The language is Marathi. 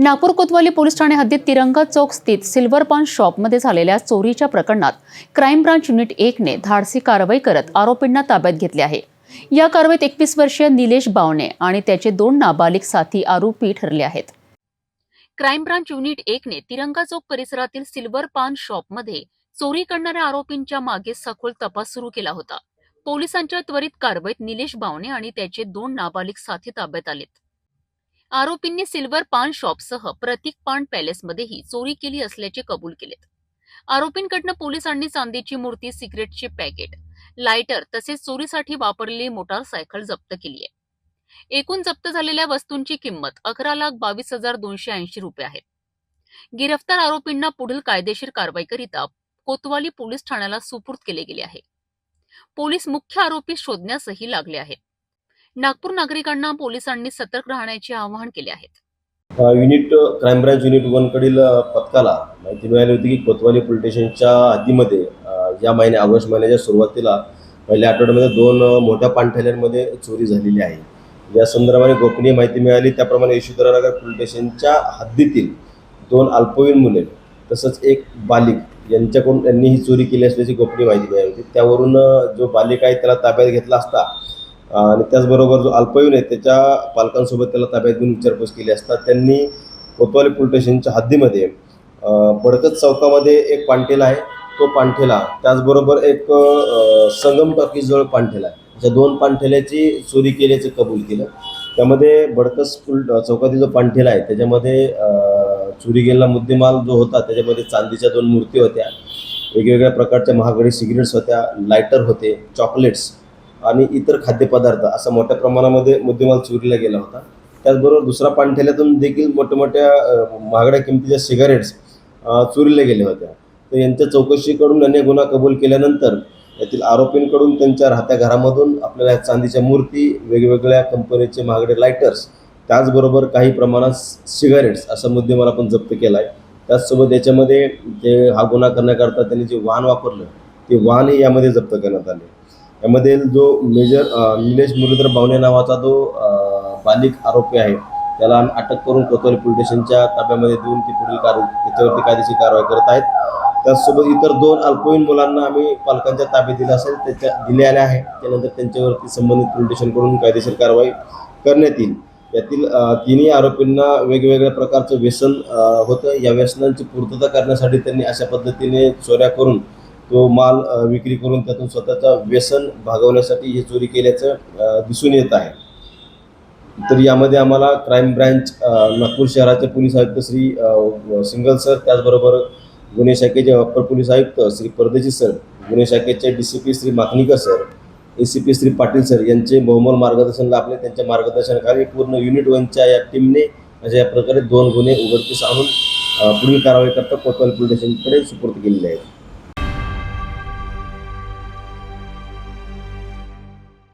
नागपूर कोतवाली पोलीस ठाणे हद्दीत तिरंगा चौक स्थित सिल्वर पान शॉपमध्ये झालेल्या चोरीच्या प्रकरणात क्राईम ब्रांच युनिट एकने धाडसी कारवाई करत आरोपींना ताब्यात घेतले आहे. या कारवाईत एकवीस वर्षीय निलेश बावणे आणि त्याचे दोन नाबालिक साथी आरोपी ठरले आहेत. क्राईम ब्रांच युनिट एकने तिरंगा चौक परिसरातील सिल्वर पान शॉपमध्ये चोरी करणाऱ्या आरोपींच्या मागे सखोल तपास सुरू केला होता. पोलिसांच्या त्वरित कारवाईत निलेश बावणे आणि त्याचे दोन नाबालिक साथी ताब्यात आलेत. आरोपींनी सिल्वर पान शॉपसह प्रतीक पान पॅलेसमध्येही चोरी केली असल्याचे कबूल केलेत. आरोपींकडनं पोलिसांनी चांदीची मूर्ती सिगरेटचे पॅकेट लायटर तसेच चोरीसाठी वापरलेली मोटारसायकल जप्त केली आहे एकूण जप्त झालेल्या वस्तूंची किंमत अकरा लाख बावीस हजार दोनशे ऐंशी रुपये आहे. गिरफ्तार आरोपींना पुढील कायदेशीर कारवाईकरिता कोतवाली पोलीस ठाण्याला सुपूर्द केले गेले आहे. पोलीस मुख्य आरोपी शोधण्यासही लागले आहेत. नागपूर नागरिकांना पोलिसांनी सतर्क राहण्याचे आवाहन केले आहे युनिट क्राईम ब्रांच युनिट वनकडील कडील पथकाला माहिती मिळाली होती की कोतवाली पोलीस स्टेशनच्या हद्दीमध्ये या महिन्या ऑगस्ट महिन्याच्या सुरुवातीला पहिल्या आठवड्यामध्ये दोन मोठ्या पाणठेल्यांमध्ये चोरी झालेली आहे. या संदर्भाने गोपनीय माहिती मिळाली. त्याप्रमाणे यशोधरानगर पोलीस स्टेशनच्या हद्दीतील दोन अल्पवयीन मुले तसंच एक बालिक यांच्याकडून त्यांनी ही चोरी केली असल्याची गोपनीय माहिती मिळाली होती. त्यावरून जो बालिक आहे त्याला ताब्यात घेतला असता आणि त्याचबरोबर जो अल्पवयीन आहे त्याच्या पालकांसोबत त्याला ताब्यात घेऊन विचारपूस केली असता त्यांनी कोतवाली पोलीस स्टेशनच्या हद्दीमध्ये बडकत चौकामध्ये एक पांठेला आहे तो पांठेला त्याचबरोबर एक संगम टॉकीजवळ पांठेला आहे. अशा दोन पांठेल्याची चोरी केल्याचं कबूल केलं. त्यामध्ये बडकस पुल चौकातील जो पांठेला आहे त्याच्यामध्ये चोरी गेलेला मुद्देमाल जो होता त्याच्यामध्ये चांदीच्या दोन मूर्ती होत्या. वेगवेगळ्या प्रकारच्या महागडी सिगरेट्स होत्या लायटर होते चॉकलेट्स आणि इतर खाद्यपदार्थ असा मोठ्या प्रमाणामध्ये मुद्देमाल चोरीला गेला होता. त्याचबरोबर दुसरा पाणठेल्यातून देखील मोठ्या महागड्या किमतीच्या सिगारेट्स चोरीला गेल्या होत्या. तर यांच्या चौकशीकडून अनेक गुन्हा कबूल केल्यानंतर यातील आरोपींकडून त्यांच्या राहत्या घरामधून आपल्याला चांदीच्या मूर्ती वेगवेगळ्या कंपनीचे महागडे लायटर्स त्याचबरोबर काही प्रमाणात सिगारेट्स असा मुद्देमाल आपण जप्त केला आहे त्याचसोबत याच्यामध्ये जे हा गुन्हा करण्याकरता त्यांनी जे वाहन वापरलं ते वाहनही यामध्ये जप्त करण्यात आले. यामध्ये जो मेजर निलेश मुरलीधर बावने नावाचा जो बालिक आरोपी आहे त्याला आम्ही अटक करून कोतवाली पोलीस स्टेशनच्या ताब्यामध्ये देऊन ती पुढील कार त्याच्यावरती कायदेशीर कारवाई करत आहेत. त्याचसोबत इतर दोन अल्पवयीन मुलांना आम्ही पालकांच्या ताब्यात दिलं असेल त्याच्या दिले आले आहे. त्यानंतर त्यांच्यावरती संबंधित पोलीस स्टेशनकडून कायदेशीर कारवाई करण्यात येईल. यातील तिन्ही आरोपींना वेगवेगळ्या प्रकारचं व्यसन होतं. या व्यसनांची पूर्तता करण्यासाठी त्यांनी अशा पद्धतीने चोऱ्या करून तो माल विक्री करून त्यातून स्वतःचा व्यसन भागवण्यासाठी ही चोरी केल्याचं दिसून येत आहे. तर यामध्ये आम्हाला क्राईम ब्रँच नागपूर शहराचे पोलीस आयुक्त श्री सिंगल सर त्याचबरोबर गुन्हे शाखेचे अप्पर पोलीस आयुक्त श्री परदेशी सर गुन्हे शाखेचे D C P Shri Makanikar sir A C P Shri Patil sir यांचे बहुमोल मार्गदर्शन लाभले त्यांच्या मार्गदर्शनाखाली पूर्ण युनिट वनच्या या टीमने अशा या प्रकारे दोन गुन्हे उघडकीस आणून पुढील कारवाई करता कोतवाल पोलीस स्टेशनकडे सुपूर्द केलेले आहेत.